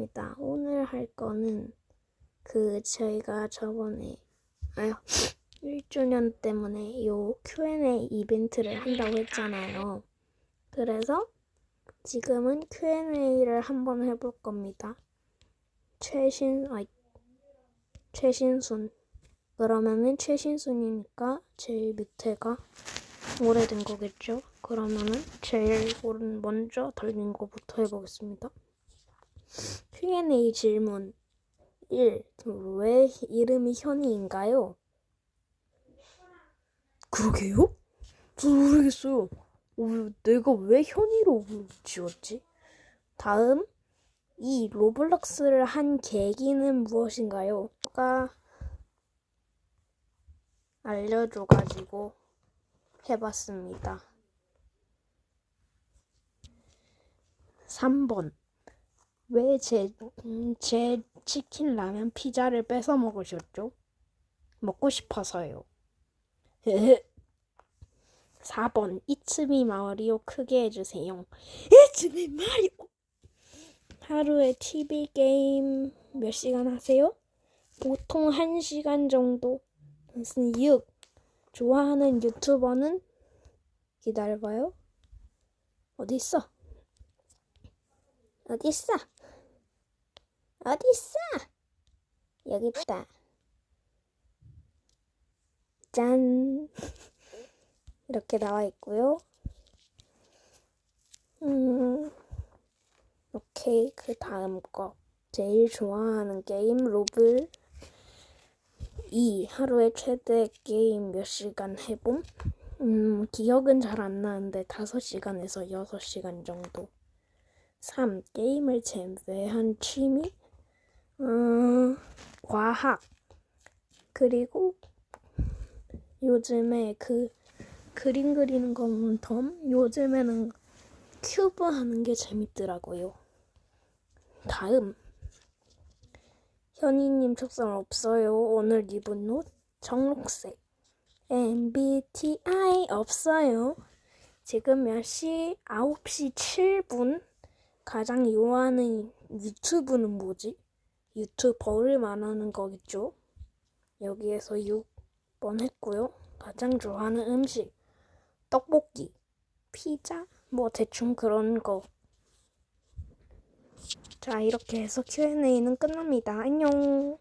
반갑습니다. 오늘 할 거는 그 저희가 저번에 아유 1주년 때문에 요 Q&A 이벤트를 한다고 했잖아요. 그래서 지금은 Q&A를 한번 해볼 겁니다. 최신 아 최신순 그러면은 최신순이니까 제일 밑에가 오래된 거겠죠? 그러면은 제일 먼저 달린 거부터 해보겠습니다. Q&A 질문 1. 왜 이름이 현이인가요? 그러게요? 저 모르겠어요. 어, 내가 왜 현이로 지었지? 다음 2. 로블록스를 한 계기는 무엇인가요? 가 알려줘가지고 해봤습니다. 3번 왜제제 치킨 라면 피자를 뺏어 먹으셨죠? 먹고 싶어서요. 4번 이츠미 마리오 크게 해주세요. 이츠미 마리오 하루에 TV 게임 몇 시간 하세요? 보통 1시간 정도. 무슨 6. 좋아하는 유튜버는 기다려봐요. 어디 있어? 어디 있어? 어디 있어? 여기 있다. 짠. 이렇게 나와 있고요. 음. 오케이. 그 다음 거. 제일 좋아하는 게임 로블 2. 하루에 최대 게임 몇 시간 해봄? 음, 기억은 잘 안 나는데 5시간에서 6시간 정도. 3. 게임을 제외한 취미? 음, 과학. 그리고 요즘에 그 그림 그리는 건 덤? 요즘에는 큐브 하는 게 재밌더라고요. 다음. 현이님 책상 없어요. 오늘 입은 옷 정록색. MBTI 없어요. 지금 몇 시? 9시 7분. 가장 좋아하는 유튜브는 뭐지? 유튜버를 말하는 거겠죠? 여기에서 6번 했고요. 가장 좋아하는 음식. 떡볶이, 피자, 뭐 대충 그런 거. 자, 이렇게 해서 Q&A는 끝납니다. 안녕.